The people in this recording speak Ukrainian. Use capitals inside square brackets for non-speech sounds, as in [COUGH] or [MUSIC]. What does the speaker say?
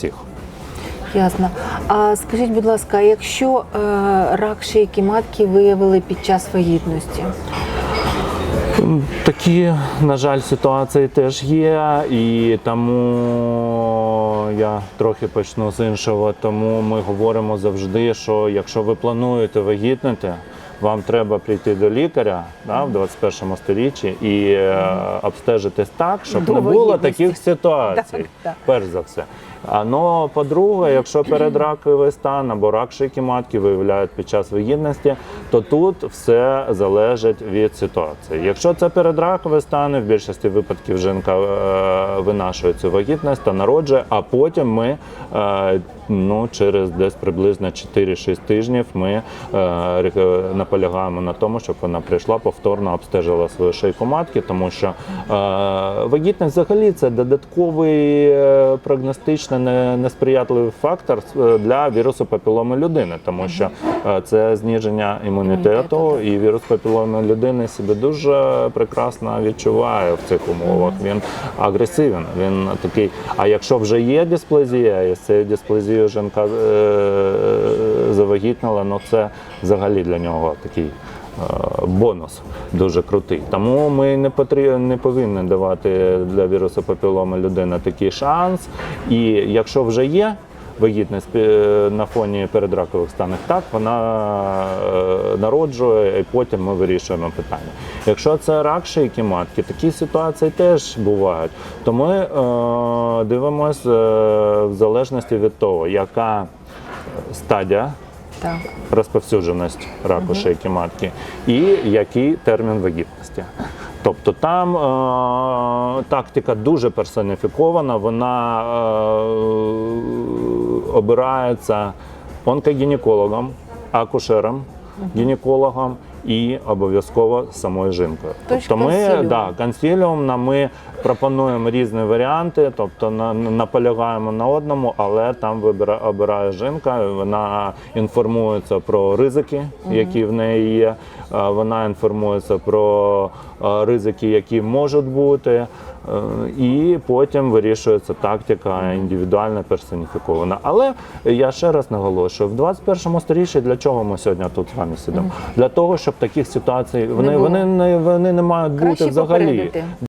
всіх. Ясно. А скажіть, будь ласка, якщо е, рак шийки матки виявили під час вагітності? Такі, на жаль, ситуації теж є, і тому я трохи почну з іншого. Тому ми говоримо завжди, що якщо ви плануєте вагітнити, вам треба прийти до лікаря да, в 21 сторіччі і е, обстежитись так, щоб не було таких [LAUGHS] ситуацій. Так. Перш за все. А ну, по-друге, якщо передраковий стан або рак шийки матки виявляють під час вагітності, то тут все залежить від ситуації. Якщо це передраковий стан, і в більшості випадків жінка е, винашує цю вагітність та народжує, а потім ми е, ну, через десь приблизно 4-6 тижнів ми е, ре- наполягаємо на тому, щоб вона прийшла повторно обстежила свою шийку матки, тому що е, вагітність взагалі це додатковий е, прогностично не- несприятливий фактор е, для вірусу папіломи людини, тому що е, це зниження імунітету, і вірус папіломи людини себе дуже прекрасно відчуває в цих умовах. Він агресивен. Він такий. А якщо вже є дисплазія, і з цією дисплазією жінка е, завагітнила, ну це взагалі для нього такий. е, Бонус дуже крутий. Тому ми не потрібно не повинні давати для вірусу папіломи людини такий шанс. І якщо вже є вагітність е, на фоні передракових станів, так вона е, народжує, і потім ми вирішуємо питання. Якщо це рак шийки матки, такі ситуації теж бувають. То ми дивимося в залежності від того, яка стадія Так. розповсюдженість раку шийки матки і який термін вагітності. Тобто там е, тактика дуже персоніфікована, вона е, обирається онкогінекологом, акушером, гінекологом і обов'язково самою жінкою. Тож тобто ми да, консиліум ми пропонуємо різні варіанти, тобто на, наполягаємо на одному, але там вибира, обирає жінка, вона інформується про ризики, які в неї є. е, Вона інформується про е, ризики, які можуть бути. е, І потім вирішується тактика індивідуальна, персоніфікована. Але я ще раз наголошую: в 21 сторіччі для чого ми сьогодні тут з вами сидимо? Для того, щоб таких ситуацій вони, було. вони не вони не мають бути Краще взагалі. попередити.